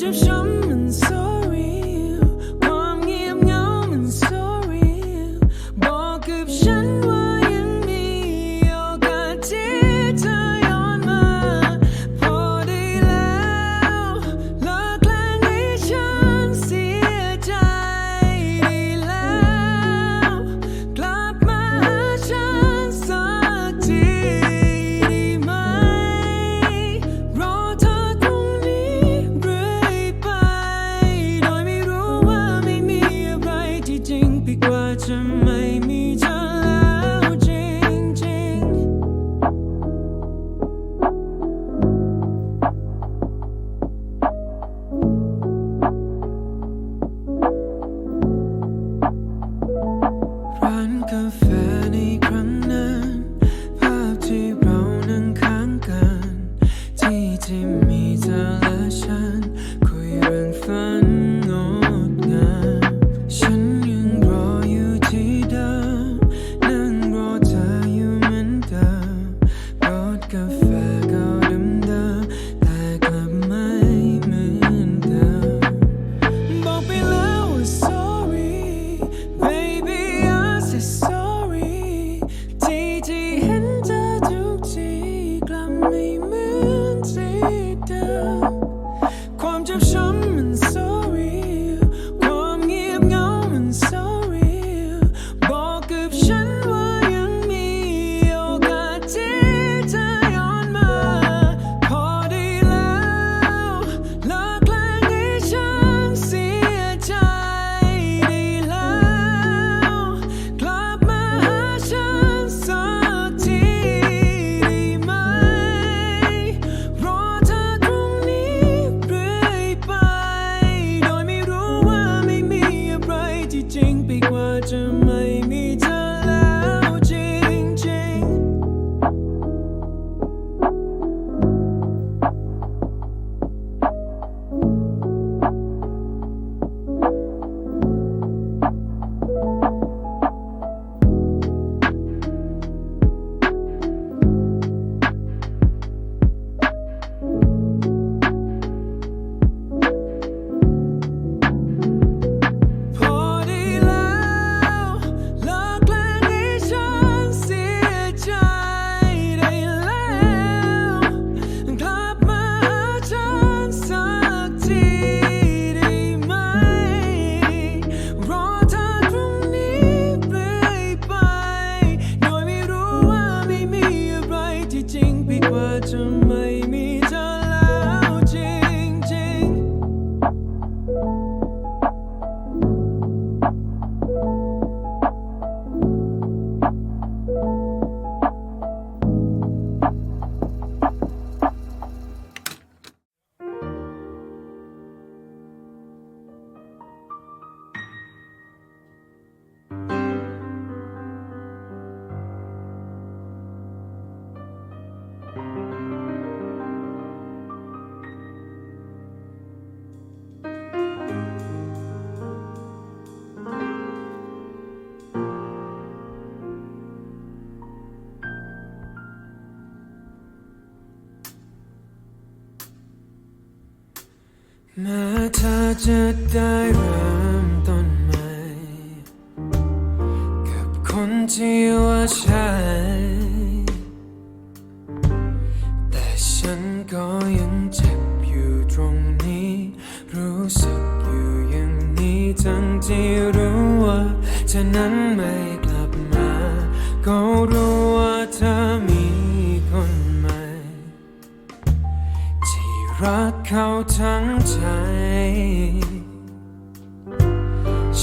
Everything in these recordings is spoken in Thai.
Just of shamans. So จะได้เริ่มต้นใหม่ กับคนที่ว่าใช่แต่ฉันก็ยังเจ็บอยู่ตรงนี้ รู้สึกอยู่อย่างนี้ทั้งที่รู้ว่าฉันนั้นไม่กลับมา ก็รู้ว่าเธอมีคนใหม่ ที่รักเขาทั้งใจ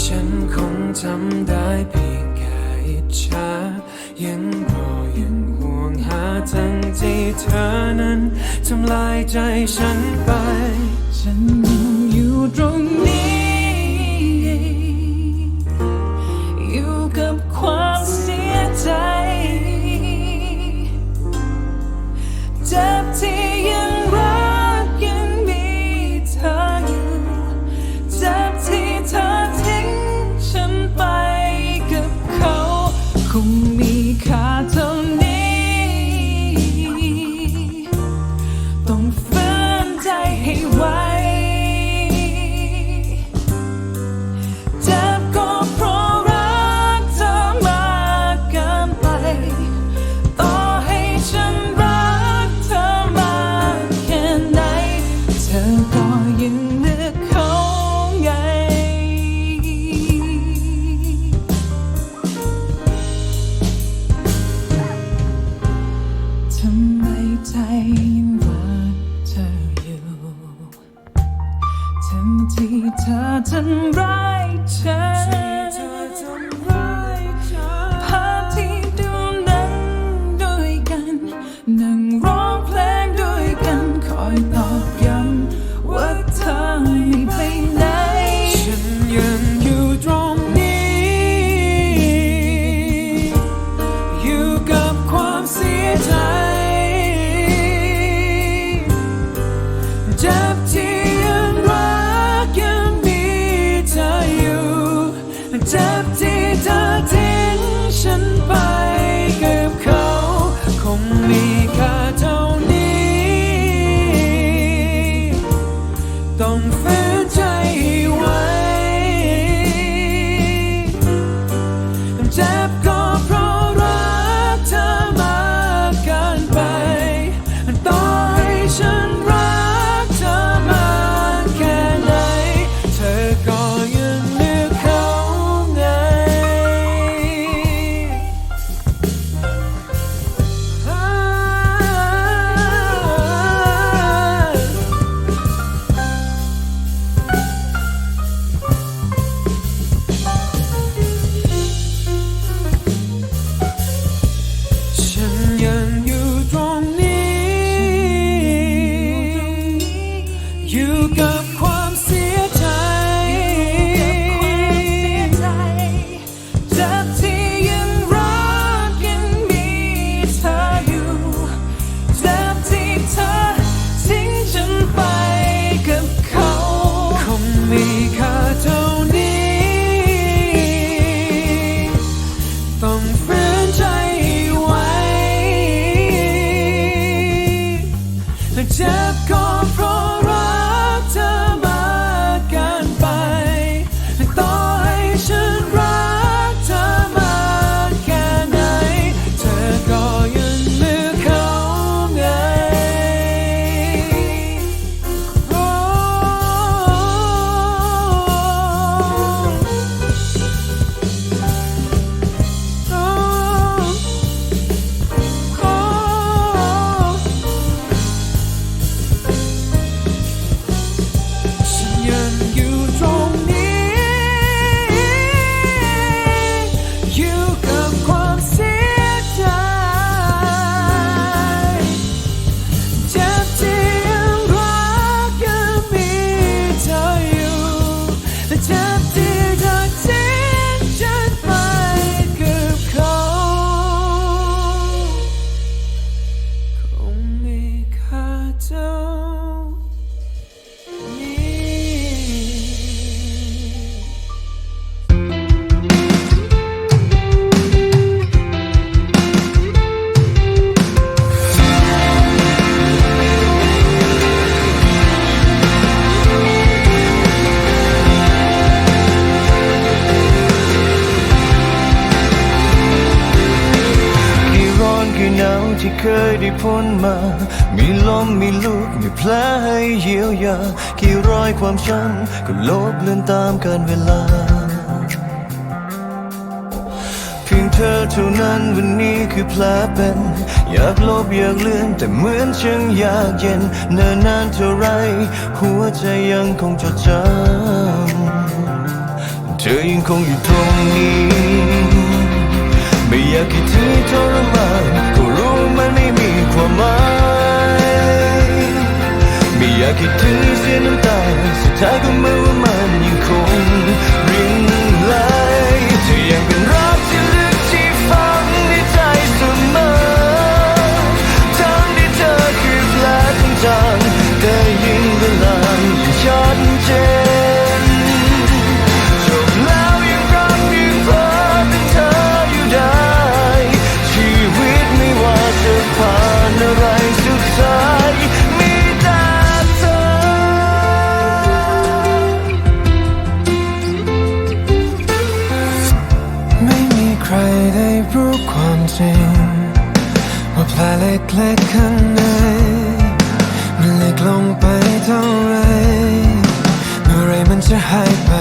ฉันคงทำได้เพียงแค่อิจฉายังรอยังห่วงหาทั้งที่เธอนั้นทำลายใจฉันไป ฉันยังอยู่ตรงนี้ อยู่กับความเสียใจเจ็บที่ Dumped ได้พ้นมา มีลมมีลูกมีแผลให้เยียวยา กี่ร้อยความช้ำก็ลบเลือนตามกาลเวลา เพียงเธอเท่านั้นวันนี้คือแผลเป็น อยากลบอยากเลือนแต่เหมือนช่างยากเย็นเนิ่นนานเท่าไร หัวใจยังคงจดจำเธอยังคงอยู่ตรงนี้ ไม่อยากให้เธอทรมาน มันไม่มีความหมายไม่อยากคิดถึงเสียน้ำตาสุดท้ายก็ไม่ว่ามันยังคงรินไหลที่ยังเป็นรัก รู้ความจริง ว่าแผลเล็กๆข้างในมันเล็กลงไปเท่าไรเมื่อไรมันจะหายไป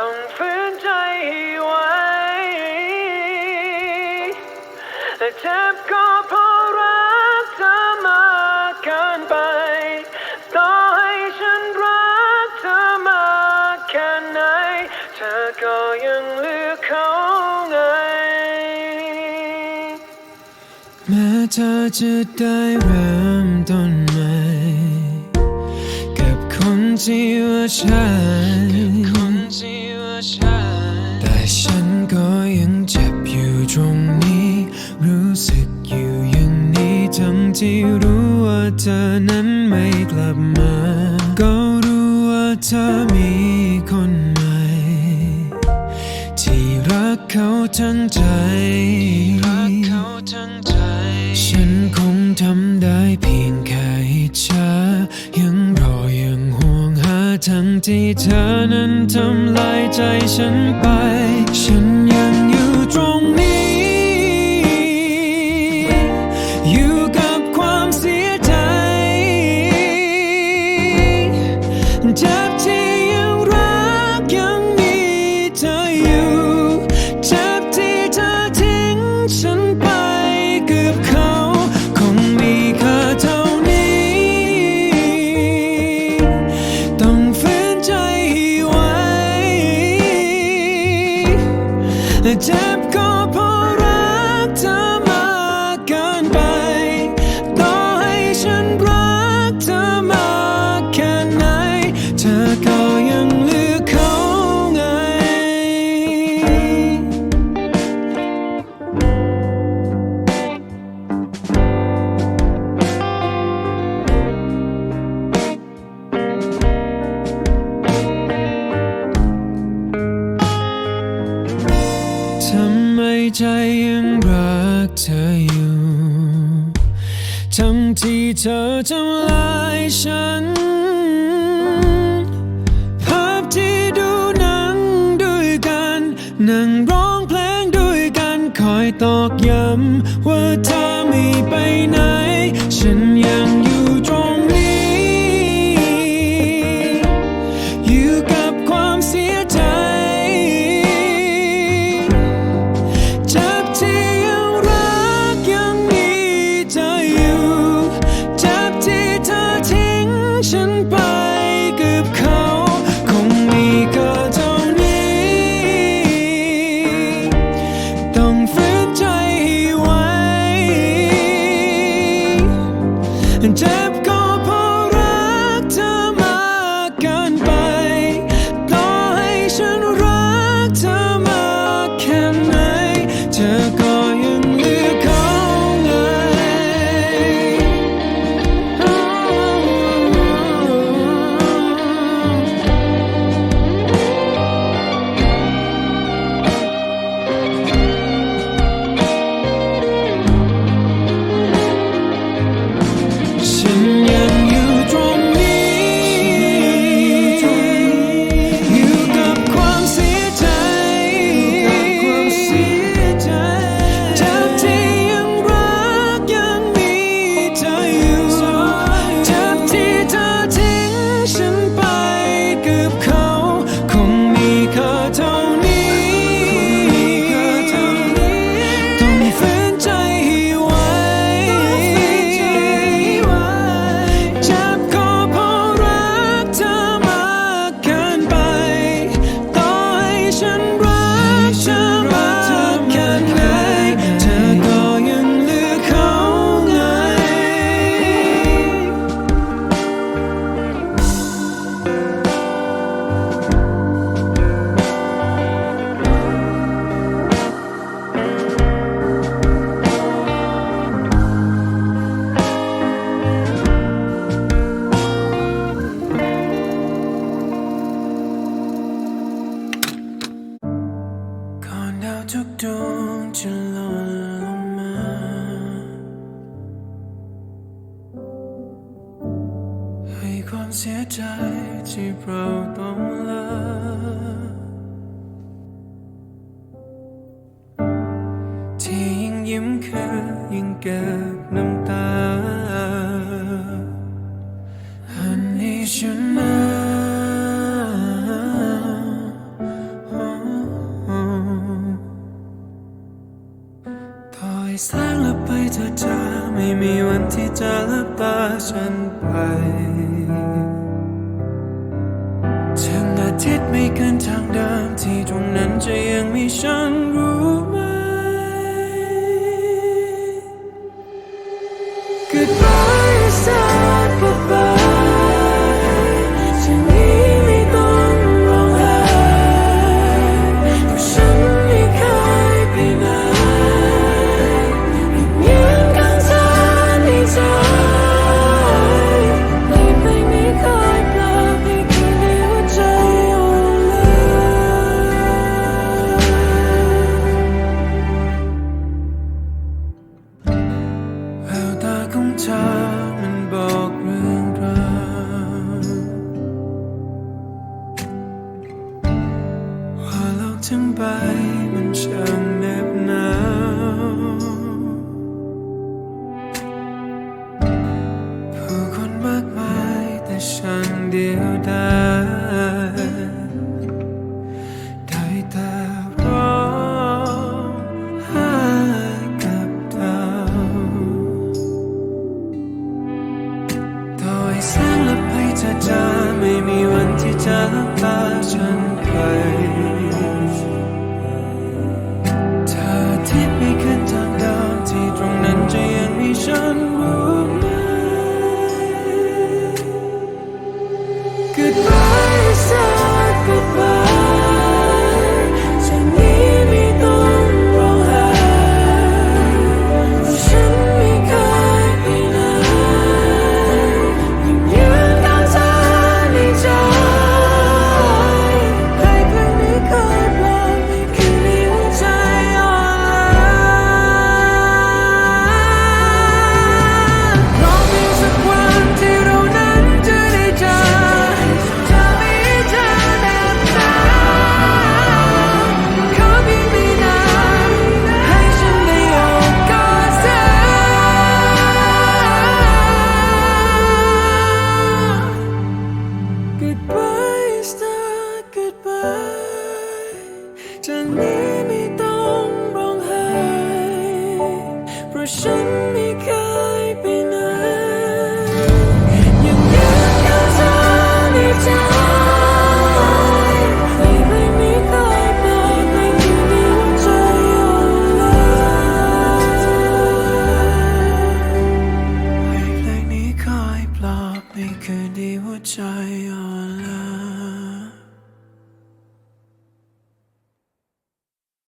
ต้องฝืนใจให้ไว้และเจ็บก็เพราะรักเธอมากเกินไป ต่อให้ฉันรักเธอมากแค่ไหน เธอก็ยังเลือกเขาไง แม้เธอจะได้เริ่มต้นใหม่ กับคนที่ว่าใช่ บมา ก็รู้ว่าเธอมีคนใหม่ ที่รักเขาทั้งใจ ฉันคงทำได้เพียงแค่อิจฉายังรอยังห่วงหาทั้งที่เธอนั้นทำลายใจฉันไป ใจยังรักเธออยู่ ทั้งที่เธอทำลายฉัน ภาพที่ดูหนังด้วยกัน นั่งร้องเพลงด้วยกัน คอยตอกย้ำว่าเธอไม่ไปไหน ฉันยังอยู่ตรง ฉันไป ยใจที่เราต้องเลิกที่ยิ่งยิ้มคือยิ่งเก็บน้ำ Good. time and shine. goodbye.